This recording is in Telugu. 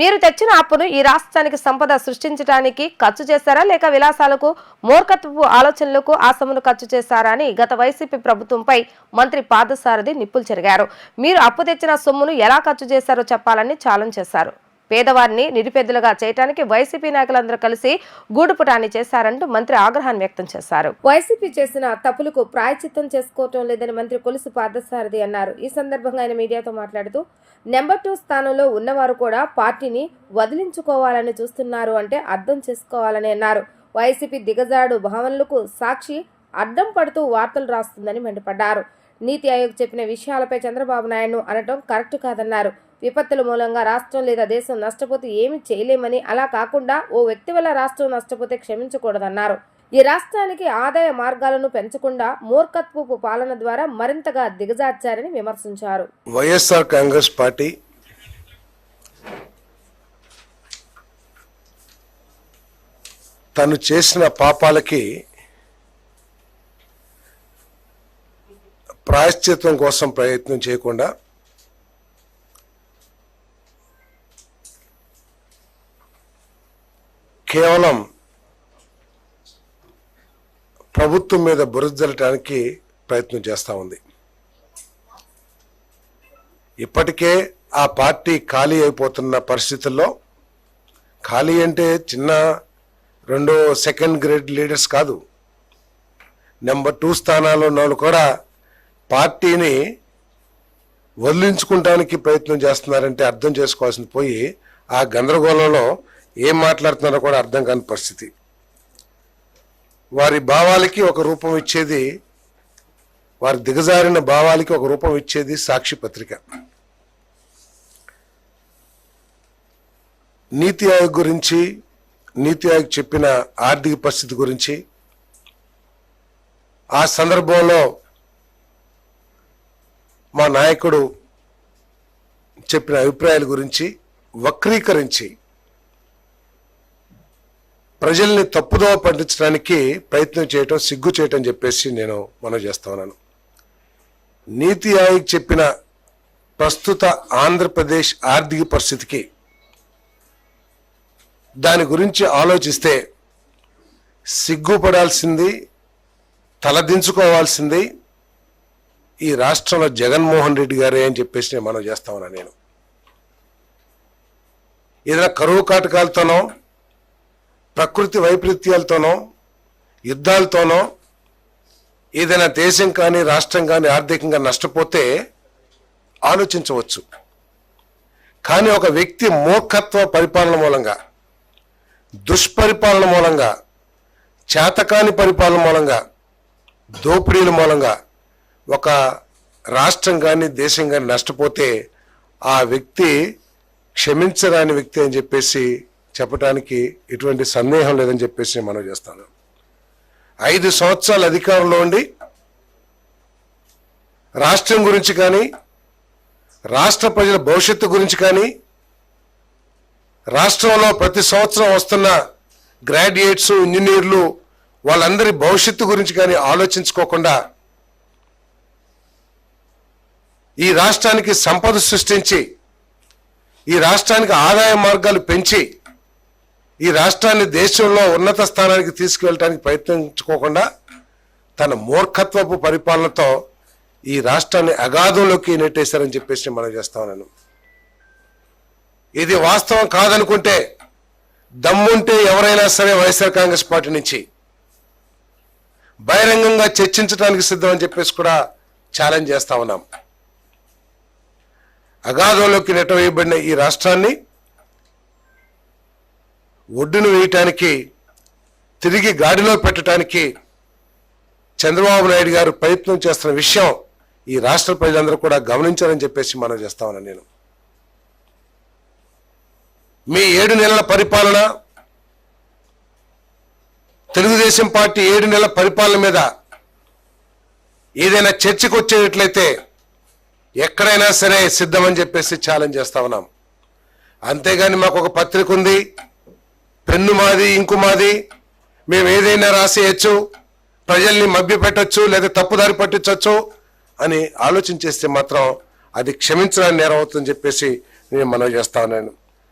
మీరు తెచ్చిన అప్పును ఈ రాష్ట్రానికి సంపద సృష్టించడానికి ఖర్చు చేశారా? లేక విలాసాలకు మూర్ఖత్వపు ఆలోచనలకు ఆ సొమ్మును ఖర్చు చేశారా అని గత వైసీపీ ప్రభుత్వంపై మంత్రి పాదసారథి నిప్పులు చెరిగారు. మీరు అప్పు తెచ్చిన సొమ్మును ఎలా ఖర్చు చేశారో చెప్పాలని ఛాలెంజ్ చేశారు. పేదవారిని నిరుపేదలుగా చేయడానికి వైసీపీ నాయకులందరూ కలిసి గూడుపుటాన్ని చేశారంటూ మంత్రి ఆగ్రహాన్ని వ్యక్తం చేశారు. వైసీపీ చేసిన తప్పులకు ప్రాయచిత్తం చేసుకోవటం లేదని మంత్రి కొలుసు పార్థసారథి అన్నారు. ఈ సందర్భంగా ఆయన మీడియాతో మాట్లాడుతూ నెంబర్ టూ స్థానంలో ఉన్నవారు కూడా పార్టీని వదిలించుకోవాలని చూస్తున్నారు అంటే అర్థం చేసుకోవాలని అన్నారు. వైసీపీ దిగజాడు భావనలకు సాక్షి అడ్డం పడుతూ వార్తలు రాస్తుందని మండిపడ్డారు. నీతి ఆయోగ్ చెప్పిన విషయాలపై చంద్రబాబు నాయుడు అనటం కరెక్ట్ కాదన్నారు. విపత్తుల మూలంగా రాష్ట్రం లేదా దేశం నష్టపోతే ఏమీ చేయలేమని అలా కాకుండా ఓ వ్యక్తి వల్ల రాష్ట్రం నష్టపోతే క్షమించకూడదన్నారు. ఈ రాష్ట్రానికి ఆదాయ మార్గాలను పెంచకుండా మూర్ఖత్వపు పాలన ద్వారా మరింతగా దిగజార్చారని విమర్శించారు. వైఎస్ఆర్ కాంగ్రెస్ పార్టీ తను చేసిన పాపాలకి ప్రాయశ్చిత్వం కోసం ప్రయత్నం చేయకుండా కేవలం ప్రభుత్వం మీద బురదలటానికి ప్రయత్నం చేస్తూ ఉంది. ఇప్పటికే ఆ పార్టీ ఖాళీ అయిపోతున్న పరిస్థితుల్లో ఖాళీ అంటే చిన్న రెండో సెకండ్ గ్రేడ్ లీడర్స్ కాదు నెంబర్ టూ స్థానాల్లో ఉన్న వాళ్ళు కూడా పార్టీని వదిలించుకుంటానికి ప్రయత్నం చేస్తున్నారంటే అర్థం చేసుకోవాల్సింది పోయి ఆ గందరగోళంలో ఏం మాట్లాడుతున్నారో కూడా అర్థం కాని పరిస్థితి. వారి భావాలకి ఒక రూపం ఇచ్చేది వారి దిగజారిన భావాలకి ఒక రూపం ఇచ్చేది సాక్షి పత్రిక. నీతి ఆయోగ్ గురించి నీతి ఆయోగ్ చెప్పిన ఆర్థిక పరిస్థితి గురించి ఆ సందర్భంలో మా నాయకుడు చెప్పిన అభిప్రాయాల గురించి వక్రీకరించి ప్రజల్ని తప్పుదోవ పట్టించడానికి ప్రయత్నం చేయటం సిగ్గు చేయటం చెప్పేసి నేను మనం చేస్తా ఉన్నాను. నీతి ఆయోగ్ చెప్పిన ప్రస్తుత ఆంధ్రప్రదేశ్ ఆర్థిక పరిస్థితికి దాని గురించి ఆలోచిస్తే సిగ్గుపడాల్సింది తలదించుకోవాల్సింది ఈ రాష్ట్రంలో జగన్మోహన్ రెడ్డి గారే అని చెప్పేసి నేను మనం చేస్తా ఉన్నాను నేను. ఏదైనా కరువు కాటకాలతోనో ప్రకృతి వైపరీత్యాలతోనో యుద్ధాలతోనో ఏదైనా దేశం కానీ రాష్ట్రం కానీ ఆర్థికంగా నష్టపోతే ఆలోచించవచ్చు. కానీ ఒక వ్యక్తి మూర్ఖత్వ పరిపాలన మూలంగా దుష్పరిపాలన మూలంగా చేతకాని పరిపాలన మూలంగా దోపిడీల మూలంగా ఒక రాష్ట్రం కానీ దేశం కానీ నష్టపోతే ఆ వ్యక్తి క్షమించరాని వ్యక్తి అని చెప్పేసి చెప్పడానికి ఎటువంటి సందేహం లేదని చెప్పేసి మనం చేస్తాను. ఐదు సంవత్సరాలు అధికారంలో ఉండి రాష్ట్రం గురించి కానీ రాష్ట్ర ప్రజల భవిష్యత్తు గురించి కానీ రాష్ట్రంలో ప్రతి సంవత్సరం వస్తున్న గ్రాడ్యుయేట్స్ ఇంజనీర్లు వాళ్ళందరి భవిష్యత్తు గురించి కానీ ఆలోచించుకోకుండా ఈ రాష్ట్రానికి సంపద సృష్టించి ఈ రాష్ట్రానికి ఆదాయ మార్గాలు పెంచి ఈ రాష్ట్రాన్ని దేశంలో ఉన్నత స్థానానికి తీసుకువెళ్ళడానికి ప్రయత్నించుకోకుండా తన మూర్ఖత్వపు పరిపాలనతో ఈ రాష్ట్రాన్ని అగాధంలోకి నెట్టేశారని చెప్పేసి మనం చేస్తా ఉన్నాను. ఇది వాస్తవం కాదనుకుంటే దమ్ముంటే ఎవరైనా సరే వైఎస్ఆర్ కాంగ్రెస్ పార్టీ నుంచి బహిరంగంగా చర్చించడానికి సిద్ధం అని చెప్పేసి కూడా ఛాలెంజ్ చేస్తా ఉన్నాం. అగాధంలోకి నెట్టవేయబడిన ఈ రాష్ట్రాన్ని ఒడ్డును వేయటానికి తిరిగి గాడిలో పెట్టడానికి చంద్రబాబు నాయుడు గారు ప్రయత్నం చేస్తున్న విషయం ఈ రాష్ట్ర ప్రజలందరూ కూడా గమనించాలని చెప్పేసి మనం చేస్తామని నేను. మీ ఏడు నెలల పరిపాలన తెలుగుదేశం పార్టీ ఏడు నెలల పరిపాలన మీద ఏదైనా చర్చకు వచ్చేటట్లయితే ఎక్కడైనా సరే సిద్ధమని చెప్పేసి ఛాలెంజ్ చేస్తా ఉన్నాం. అంతేగాని మాకు ఒక పత్రిక ఉంది. పెన్ను మాది ఇంకు మాది. మేము ఏదైనా రాసేయచ్చు ప్రజల్ని మభ్యపెట్టచ్చు లేదా తప్పుదారి పట్టించవచ్చు అని ఆలోచన చేస్తే మాత్రం అది క్షమించడానికి నేరం అవుతుందని చెప్పేసి నేను మనవి చేస్తా ఉన్నాను.